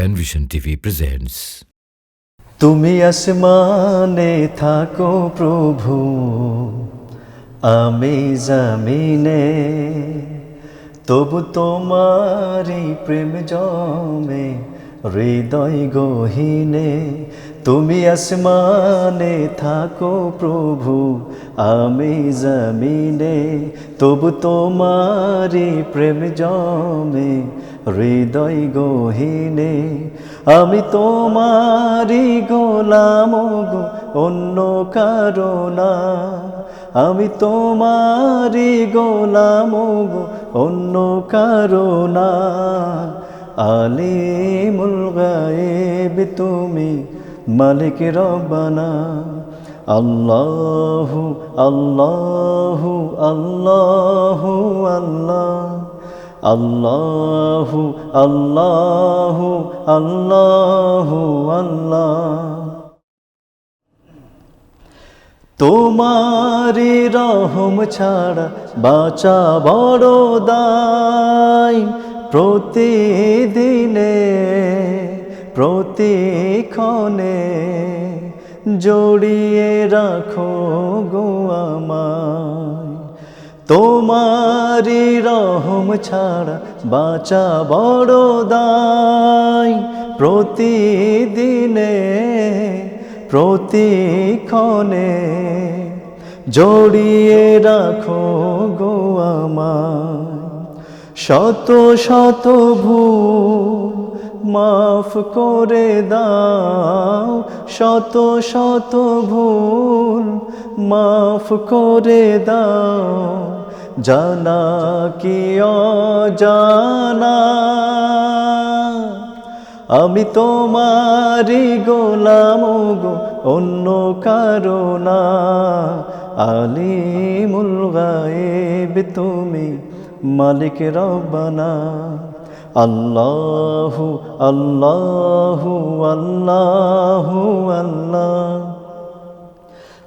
Penvision TV presents. তুমি আসমানে থাকো প্রভু, আমি জামিনে তবু তোমারই প্রেম জমে, হৃদয় গহীনে তুমি আসমানে থাকো প্রভু, আমি জামিনে তবু তোমারই প্রেম জমে হৃদয় গহীনে, আমি তোমারই গোলাম গো, অন্য কারণা আমি তোমারই গোলাম গো, অন্য কারণা আলিমুল গায়েব তুমি মালিক রব্বানা। আল্লাহু আল্লাহু আল্লাহু, আল্লাহ। আল্লাহু আল্লাহু আল্লাহু, আল্লাহ। তোমারি রহম ছাড়া বাঁচা বড় দায় প্রতিদিনে, প্রতিক্ষণে জড়িয়ে রাখো গো আমায়। তোমারি রহম ছাড়া বাঁচা বড় দায়। প্রতিদিনে, প্রতিক্ষণে জড়িয়ে রাখো গো আমায়। শত শত ভুল মাফ করে দাও। শত শত ভুল মাফ করে দাও। জানা কি জানা আমি তোমারি গোলাম গো, অন্য কারও কারণা আলিমুল গায়েব তুমি মালিক রব্বানা। আল্লাহু আল্লাহু আল্লাহু, আল্লাহ।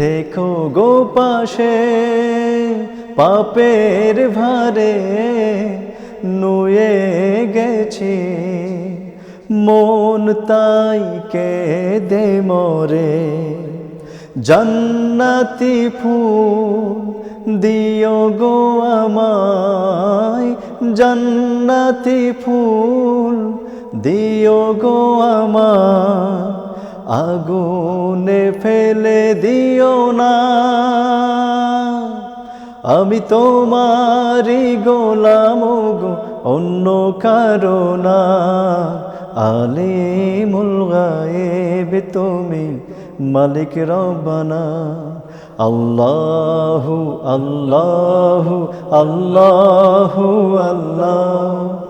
থেকো গো পাশে, পাপের ভারে নুয়ে গেছি। মন তাই দে মরে, জান্নাতি ফুল দিও গো আমায়। জান্নাতি ফুল দিও গো আমায়। আগুনে ফেলে দিও না। আমি তোমারি গোলাম গো, অন্য কারণা আলিমুল গায়েব তুমি মালিক রব্বানা। আল্লাহু আল্লাহু আল্লাহু, আল্লাহ।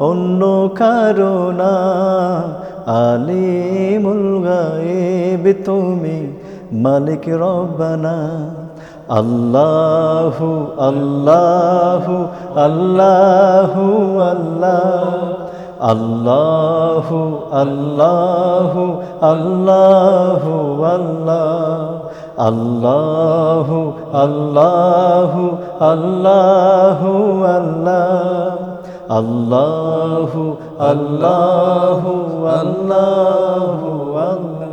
অন্য কারণা আলিমুল গায়েব তুমি মালিক রব্বানা। আল্লাহু আল্লাহু আল্লাহু, আল্লাহ। আল্লাহু আল্লাহু আল্লাহু, আল্লাহ। আল্লাহু আল্লাহু আল্লাহু, আল্লাহ। আল্লাহু আল্লাহু আল্লাহু আল্লাহ